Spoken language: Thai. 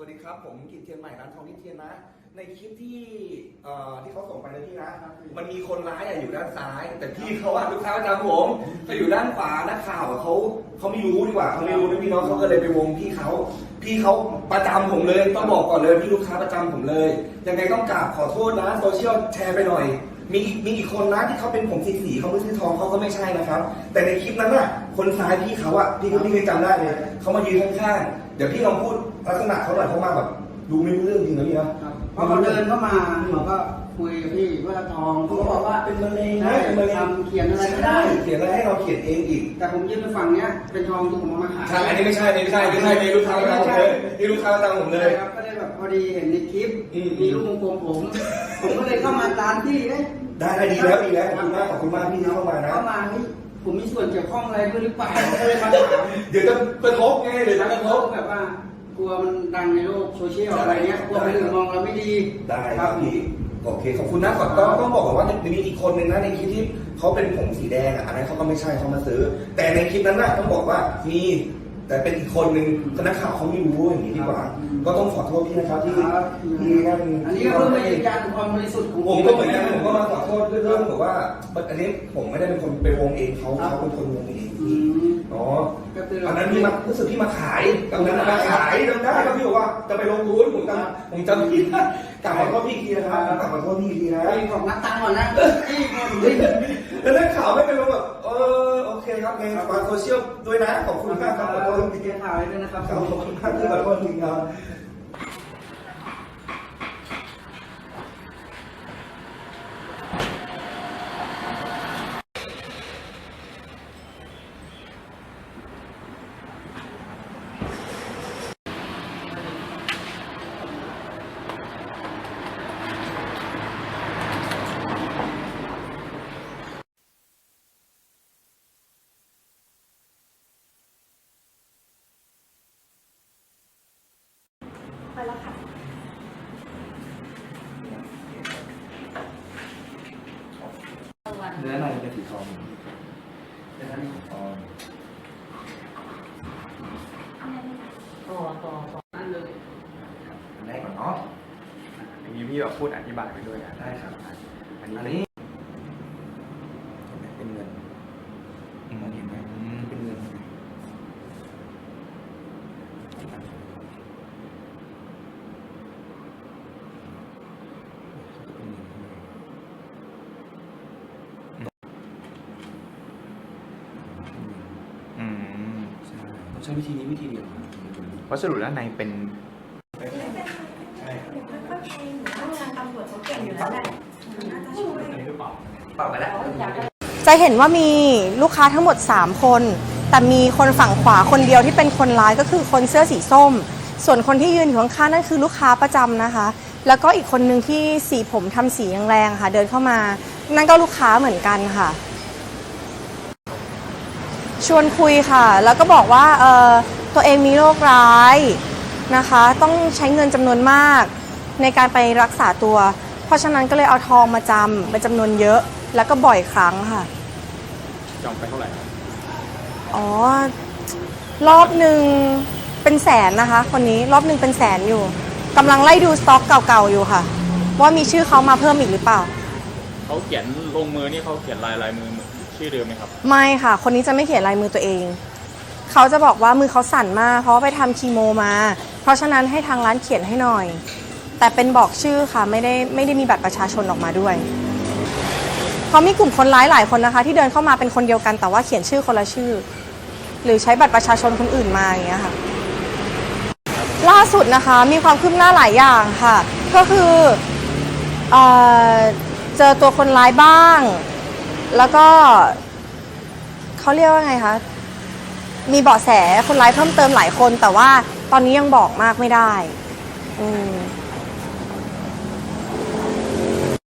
วัสดีครับ ผมกิตเทียนใหม่ร้านทองที่เทียนนะ ในคลิปที่เอ่อที่เขาส่งไปนะพี่นะ มันมีคนร้ายอะอยู่ด้านซ้าย แต่พี่เขาอะลูกค้าประจำผมเขาอยู่ด้านขวานักข่าวเขาเขาไม่รู้ดีกว่าเขาไม่รู้นะพี่น้องเขาก็เลยไปวงพี่เขา พี่เขาประจำผมเลยต้องบอกก่อนเลยพี่ลูกค้าประจำผมเลยยังไงต้องกราบขอโทษนะโซเชียลแชร์ไปหน่อย มีอีกมีอีกคนนะที่เขาเป็นผมสีสีเขาไม่ซื้อทองเขาก็ไม่ใช่นะครับ แต่ในคลิปนั้นน่ะ คนซ้ายพี่เขาอะพี่ก็พี่เคยจำได้เลยเขามายืนข้างๆเดี๋ยวพี่ลองพูดลักษณะเขาหน่อยเขามาแบบดูไม่รู้เรื่องจริงนะพี่นะครับพอเขาเดินเข้ามาผมก็คุยกับพี่ว่าทองเขาก็บอกว่าเป็นมะเร็งได้เป็นมะเร็งทำเขียนอะไรก็ได้เขียนอะไรให้เราเขียนเองอีก แต่ผมยื่นไปฝั่งเนี้ยเป็นทองที่ผมเอามาขายใช่อันนี้ไม่ใช่อันนี้ไม่ใช่ไม่ใช่มีลูกค้าประจำผมเลยมีลูกค้าประจำผมเลยใช่ครับก็ได้แบบพอดีเห็นในคลิปอืมมีรูปวงกลมผม ผมก็เลยเข้ามาตามที่เอ๊ะ ได้ได้ดีแล้วดีแล้วขอบคุณมากขอบคุณมากพี่ที่เข้ามานะ เข้ามาเฮ้ยผมมีส่วนเกี่ยวข้องอะไรด้วยหรือเปล่าก็เลยมาถามเดี๋ยวจะกระทบไงเดี๋ยวจะกระทเขาบแบบว่ากลัวมันดังในโลกโซเชียลอะไรเงี้ยกลัวคนอื่นมองเราไม่ดีได้ครับพี่โอเคขอบคุณนะก่อนก็ต้องบอกก่อนว่ามีอีกคนหนึ่งนะในคลิปที่เขาเป็นผมสีแดงอะอันนั้นเขาก็ไม่ใช่เขามาซื้อ แต่ในคลิปนั้นน่ะต้องบอกว่ามีแต่เป็นอีกคนหนึ่งก็นักข่าวเขาไม่รู้อย่างนี้ดีกว่า ก็ต้องขอโทษพี่นะครับที่ครับที่นั่นอันนี้ก็เพื่อมายืนยันความบริสุทธิ์ของผมก็เหมือนกันผมก็มาขอโทษเรื่องแบบว่าอันนี้ผมไม่ได้เป็นคนไปวงเองเขาเขาเป็นคนวงเองอืมอ๋อก็คืออันนั้นพี่มารู้สึกพี่มาขายตอนนั้นมาขายจำได้ครับพี่บอกว่าจะไปลงทุนผมจำผมจำพี่ได้กลับขอโทษพี่อีกทีนะครับกลับขอโทษพี่อีกทีนะไอ้ของนักตังค์ก่อนนะที่คนที่แล้วนักข่าวไม่เป็นไรแบบเออโอเคครับไงฝากโซเชียลด้วยนะขอบคุณมากครับขอโทษจริงเกียร์ถ่ายด้วยนะครับๆครับขอบคุณมากที่ขอโทษจริงๆครับ ไปแล้วค่ะ เนื้อในเป็นสีทองเนื้อในสีทอง ต่อต่อต่อนั่นเลย อันแรกก่อนเนาะ อย่างนี้ พี่แบบพูดอธิบายไปด้วยอะได้ครับ อันนี้อันนี้เป็นเงินมองเห็นไหมเป็นเงินเป็นเงินอืมใช่ต้องใช้วิธีนี้วิธีเดียวเพราะสรุปแล้วในเป็น ใช่ครับค่อยๆไปหนูว่างานตำรวจเขาเก่งอยู่แล้วแหละน่าจะช่วย เปล่าไปแล้ว จะเห็นว่ามีลูกค้าทั้งหมด 3 คน แต่มีคนฝั่งขวาคนเดียวที่เป็นคนร้ายก็คือคนเสื้อสีส้ม ส่วนคนที่ยืนอยู่ข้างๆนั่นคือลูกค้าประจำนะคะ แล้วก็อีกคนหนึ่งที่สีผมทำสีแรงๆค่ะ เดินเข้ามา นั่นก็ลูกค้าเหมือนกันค่ะ ชวนคุยค่ะ แล้วก็บอกว่าเออตัวเองมีโรคร้ายนะคะ ต้องใช้เงินจำนวนมาก ในการไปรักษาตัว เพราะฉะนั้นก็เลยเอาทองมาจำเป็นจำนวนเยอะ แล้วก็บ่อยครั้งค่ะ จองไปเท่าไหร่ครับอ๋อ รอบหนึ่งเป็นแสนนะคะ คนนี้รอบหนึ่งเป็นแสนอยู่กำลังไล่ดูสต็อกเก่าๆอยู่ค่ะ ว่ามีชื่อเขามาเพิ่มอีกหรือเปล่า เขาเขียนลงมือนี่เขาเขียนลายลายมือชื่อเดิมไหมครับ ไม่ค่ะ คนนี้จะไม่เขียนลายมือตัวเอง เขาจะบอกว่ามือเขาสั่นมากเพราะว่าไปทำคีโมมา เพราะฉะนั้นให้ทางร้านเขียนให้หน่อย แต่เป็นบอกชื่อค่ะไม่ได้ไม่ได้มีบัตรประชาชนออกมาด้วยเขามีกลุ่มคนร้ายหลายคนนะคะ ที่เดินเข้ามาเป็นคนเดียวกันแต่ว่าเขียนชื่อคนละชื่อ หรือใช้บัตรประชาชนคนอื่นมาอย่างเงี้ยค่ะ ล่าสุดนะคะมีความคืบหน้าหลายอย่างค่ะ ก็คือเออเจอตัวคนร้ายบ้าง แล้วก็เขาเรียกว่าไงคะมีเบาะแสคนร้ายเพิ่มเติมหลายคน แต่ว่าตอนนี้ยังบอกมากไม่ได้ อืม